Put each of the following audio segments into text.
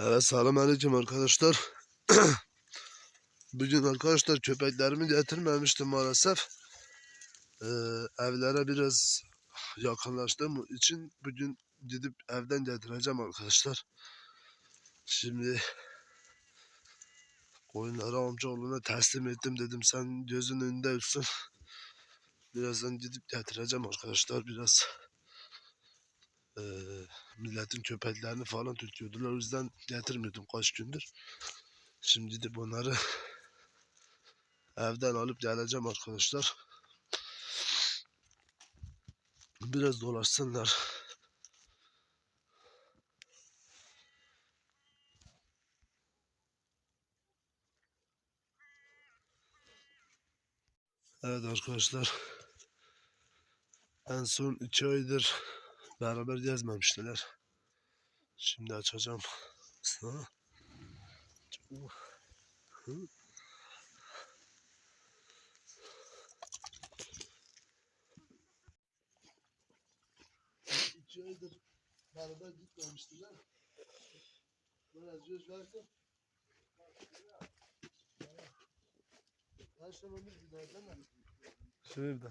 Evet selamünaleyküm arkadaşlar. Bugün arkadaşlar köpeklerimi getirmemiştim maalesef. Ee, evlere biraz yakınlaştığım için bugün gidip evden getireceğim arkadaşlar. Şimdi koyunları amcaoğluna teslim ettim dedim sen gözün önünde olsun. Birazdan gidip getireceğim arkadaşlar biraz. Ee, milletin köpeklerini falan tutuyordular. O yüzden getirmiyordum kaç gündür. Şimdi de bunları evden alıp geleceğim arkadaşlar. Biraz dolaşsınlar. Evet arkadaşlar. En son iki aydır beraber gezmemiştiler. Şimdi açacağım. Sana. İki aydır beraber gitmemiştiler. Biraz göz verdim. Başlamamız giderden mi? Şurada.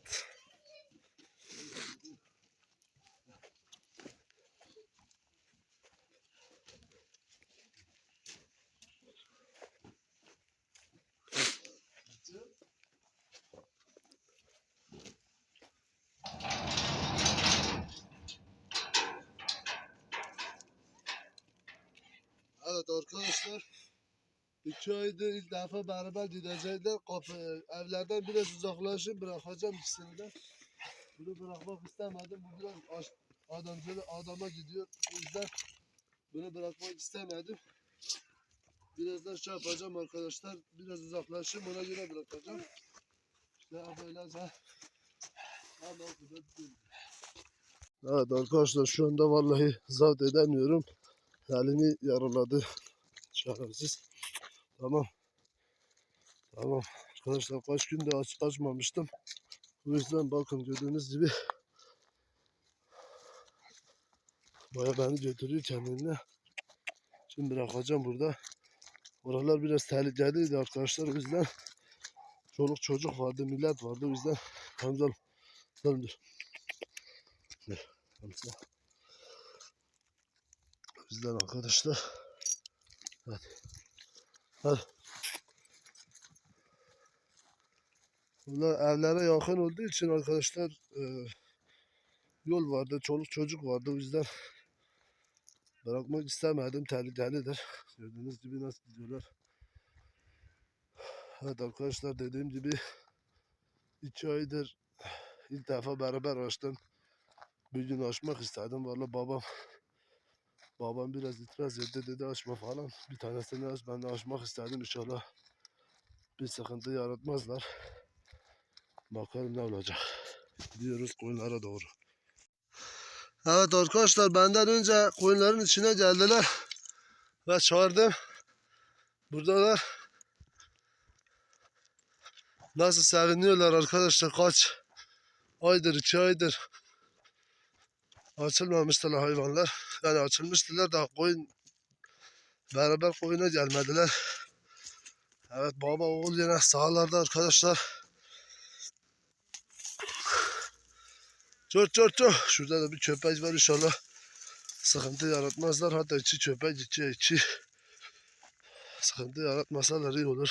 arkadaşlar. İki aydır ilk defa beraber gidecekler. Kapı, evlerden biraz uzaklaşıp bırakacağım ikisini de. Bunu bırakmak istemedim. Bu biraz aş- adamcılı adama gidiyor. O yüzden bunu bırakmak istemedim. Birazdan şey yapacağım arkadaşlar. Biraz uzaklaşayım ona göre bırakacağım. İşte okudum. Evet arkadaşlar şu anda vallahi zapt edemiyorum. Elimi yaraladı. Şerefsiz. Tamam. Tamam. Arkadaşlar kaç günde aç, açmamıştım. Bu yüzden bakın gördüğünüz gibi Baya beni götürüyor kendine. Şimdi bırakacağım burada. Oralar biraz tehlikeliydi arkadaşlar. O yüzden çoluk çocuk vardı, millet vardı. O yüzden dur. Dur. Hamza. O yüzden arkadaşlar hadi. Hadi. Bunlar evlere yakın olduğu için arkadaşlar e, yol vardı, çoluk çocuk vardı o yüzden bırakmak istemedim. Tehlikelidir. Gördüğünüz gibi nasıl gidiyorlar. Evet arkadaşlar dediğim gibi iki aydır ilk defa beraber açtım. Bir gün açmak istedim. Valla babam babam biraz itiraz etti dedi açma falan. Bir tanesini aç ben de açmak istedim inşallah bir sıkıntı yaratmazlar. Bakalım ne olacak. Gidiyoruz koyunlara doğru. Evet arkadaşlar benden önce koyunların içine geldiler. Ve çağırdım. Buradalar. Nasıl seviniyorlar arkadaşlar kaç aydır iki aydır açılmamıştılar hayvanlar. Yani açılmıştılar da koyun beraber koyuna gelmediler. Evet baba oğul yine sahalarda arkadaşlar. Çok çok çok. Şurada da bir köpek var inşallah. Sıkıntı yaratmazlar. Hatta içi köpek içi içi. Sıkıntı yaratmasalar iyi olur.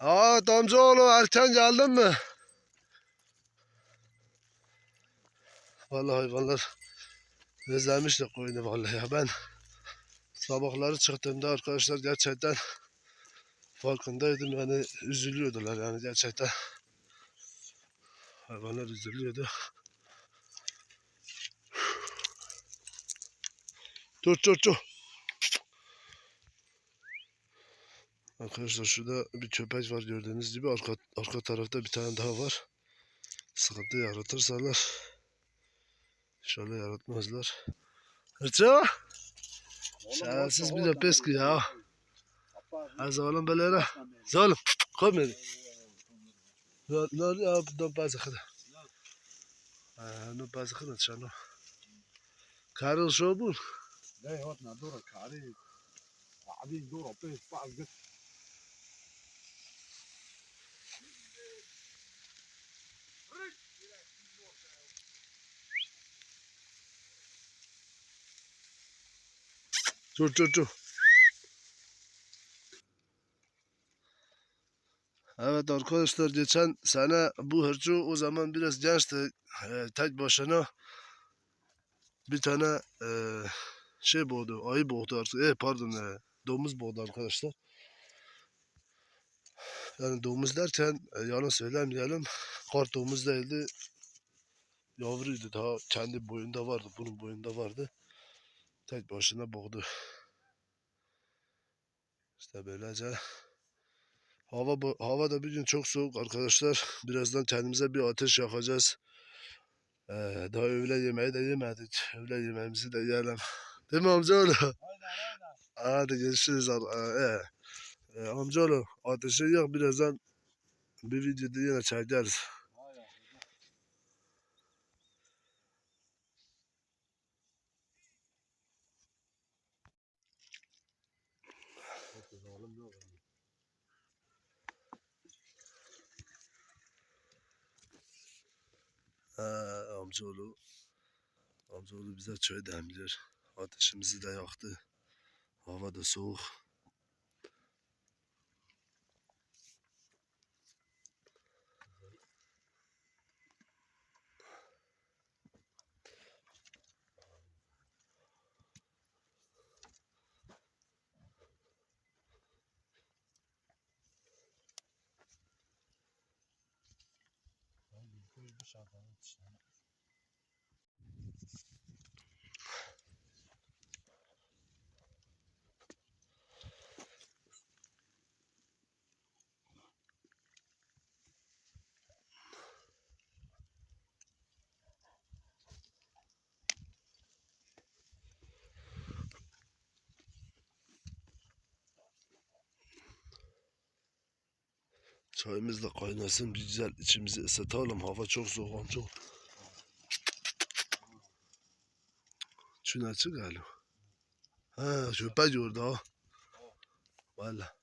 Aa amcaoğlu erken geldin mi? Vallahi hayvanlar özlemişler koyunu vallahi ya ben Sabahları çıktığımda arkadaşlar gerçekten farkındaydım yani üzülüyordular yani gerçekten. Hayvanlar üzülüyordu. Dur dur dur. Arkadaşlar şurada bir köpek var gördüğünüz gibi arka, arka tarafta bir tane daha var. Sıkıntı yaratırsalar şunu yaratmazlar. Hırça. Şerefsiz bir de peski ya. Her zaman böyle öyle. Zalim. Koyma dedi. Lor ya bundan bazı kadar. Ну, bazı kadar çano. Karıl şobun. Ne yapma, dora karı. Abi dora pes bazı kadar. Dur dur dur. Evet arkadaşlar geçen sene bu hırçı o zaman biraz gençti. Ee, tek başına bir tane e, şey boğdu, ayı boğdu artık. E, pardon, e, domuz boğdu arkadaşlar. Yani domuz derken e, yalan söylemeyelim. Kart domuz değildi. Yavruydu daha kendi boyunda vardı. Bunun boyunda vardı. Tek başına boğdu. İşte böylece. Hava bu- hava da bir gün çok soğuk arkadaşlar. Birazdan kendimize bir ateş yakacağız. Ee, daha öğle yemeği de yemedik. Öğle yemeğimizi de yiyelim. Değil mi amcaoğlu? Hadi görüşürüz. Ee, e, amcaoğlu ateşi yak birazdan bir videoda yine çekeriz. Ee, amcaoğlu amcaoğlu bize çay demliyor. Ateşimizi de yaktı. Hava da soğuk. koydu şakanın içine. Çayımız da kaynasın güzel içimizi ısıtalım. Hava çok soğuk amca. Şuna çık galiba. Ha şöpe gördü. Valla.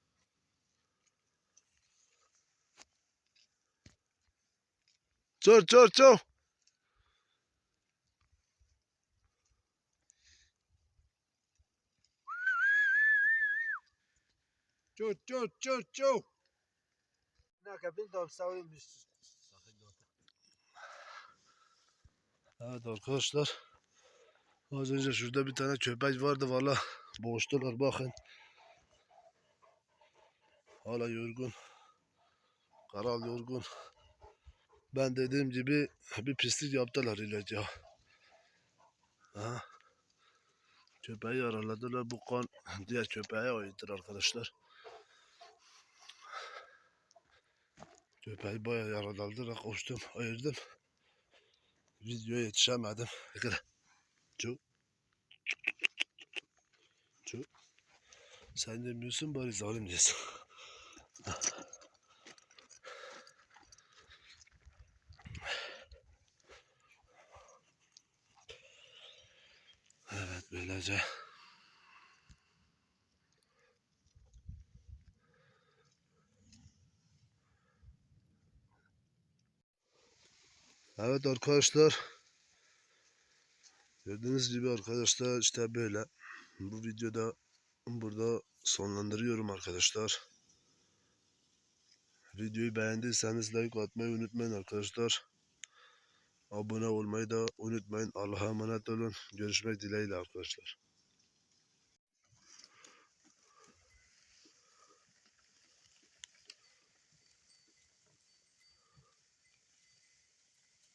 Çor çor çor. Çor çor çor çor. No, capito, sağ Evet arkadaşlar. Az önce şurada bir tane köpek vardı valla. Boğuştular bakın. Hala yorgun. Karal yorgun. Ben dediğim gibi bir pislik yaptılar ilaca. Ha. Köpeği yaraladılar. Bu kan diğer köpeğe aittir arkadaşlar. Köpeği bayağı yaraladılar. Koştum, ayırdım. Videoya yetişemedim. Gel. Çu. Çu. Sen demiyorsun bari zalim diyorsun. Evet böylece. Evet arkadaşlar. Gördüğünüz gibi arkadaşlar işte böyle. Bu videoda burada sonlandırıyorum arkadaşlar. Videoyu beğendiyseniz like atmayı unutmayın arkadaşlar. Abone olmayı da unutmayın. Allah'a emanet olun. Görüşmek dileğiyle arkadaşlar.